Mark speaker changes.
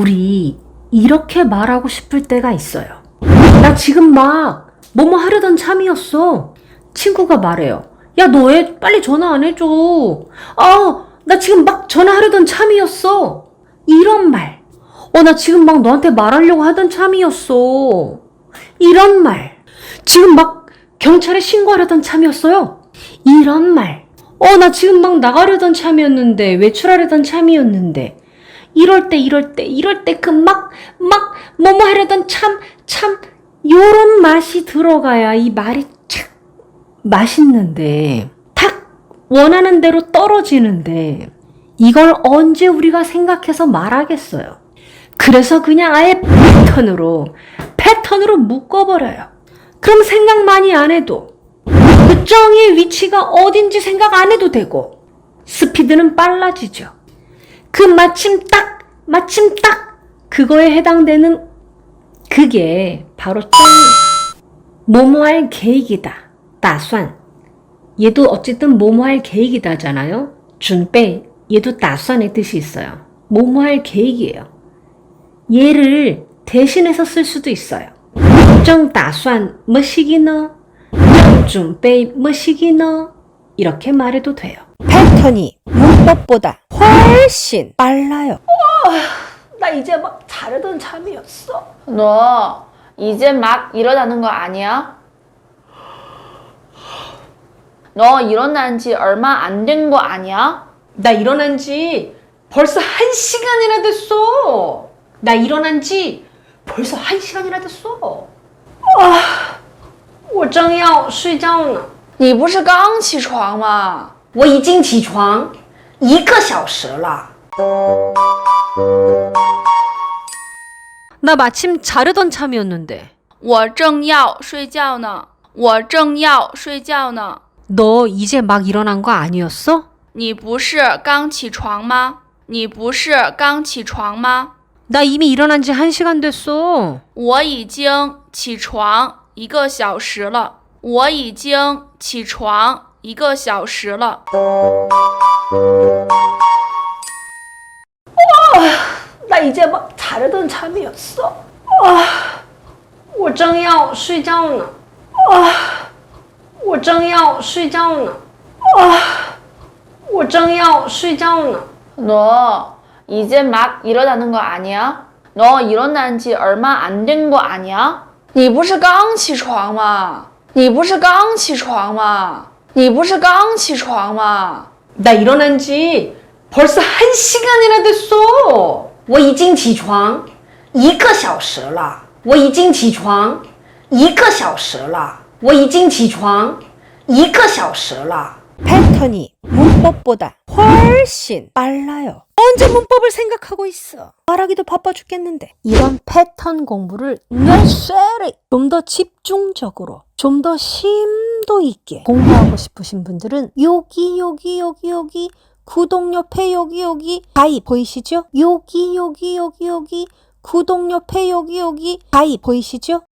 Speaker 1: 우리 이렇게 말하고 싶을 때가 있어요. 나 지금 막 뭐뭐 하려던 참이었어. 친구가 말해요. 야, 너 왜 빨리 전화 안 해줘? 아, 나 지금 막 전화하려던 참이었어. 이런 말. 어, 나 지금 막 너한테 말하려고 하던 참이었어. 이런 말. 지금 막 경찰에 신고하려던 참이었어요. 이런 말. 어, 나 지금 막 나가려던 참이었는데, 외출하려던 참이었는데. 이럴 때, 이럴 때, 이럴 때 그 막, 막, 뭐뭐 하려던 참, 참, 요런 맛이 들어가야 이 말이 참 맛있는데, 탁 원하는 대로 떨어지는데, 이걸 언제 우리가 생각해서 말하겠어요? 그래서 그냥 아예 패턴으로, 패턴으로 묶어버려요. 그럼 생각 많이 안 해도, 그 정의 위치가 어딘지 생각 안 해도 되고, 스피드는 빨라지죠. 그 마침 딱, 마침 딱 그거에 해당되는 그게 바로 짱이에요. 뭐뭐할 계획이다. 따算. 얘도 어쨌든 뭐뭐할 계획이다잖아요. 준배. 얘도 따선의 뜻이 있어요. 뭐뭐할 계획이에요. 얘를 대신해서 쓸 수도 있어요. 정 따선 뭐시기너? 정 준배 뭐시기너? 이렇게 말해도 돼요. 패턴이 문법보다 훨씬 빨라요. 나 이제 막 자르던 참이었어.
Speaker 2: 너 이제 막 일어나는 거 아니야? 너 일어난 지 얼마 안 된 거 아니야?
Speaker 1: 나 일어난 지 벌써 한 시간이나 됐어. 나 일어난 지 벌써 한 시간이나 됐어. 아, 我正要睡觉呢.
Speaker 2: 你不是刚起床吗?
Speaker 1: 我已经起床一个小时了. 나 마침 자르던 참이었는데
Speaker 2: 我正要睡觉呢.我正要睡觉呢.
Speaker 1: 너 이제 막 일어난 거 아니었어?
Speaker 2: 你不是刚起床吗?你不是刚起床吗?
Speaker 1: 나 이미 일어난 지 한 시간 됐어.
Speaker 2: 我已经起床一个小时了。我已经起床 一个小时了。
Speaker 1: 나 이제 막 자르던 참이었어. 아, 我正要睡觉呢. 아, 我正要睡觉呢. 아, 我正要睡觉呢.
Speaker 2: 너 이제 막 일어나는 거 아니야? 너 일어난 지 얼마 안 된 거 아니야? 你不是刚起床吗?你不是刚起床吗? 你不是刚起床吗?
Speaker 1: 나 일어난 지 벌써 한 시간이나 됐어. 我已经起床一个小时了.我已经起床一个小时了.我已经起床一个小时了. 패턴이 문법보다 훨씬 빨라요. 언제 문법을 생각하고 있어? 말하기도 바빠 죽겠는데. 이런 패턴 공부를 necessary 좀 더 집중적으로, 좀 더 심도 있게 공부하고 싶으신 분들은 여기 여기 여기 여기 구독 옆에 여기 여기 가입 보이시죠? 여기 여기 여기 여기 구독 옆에 여기 여기 가입 보이시죠?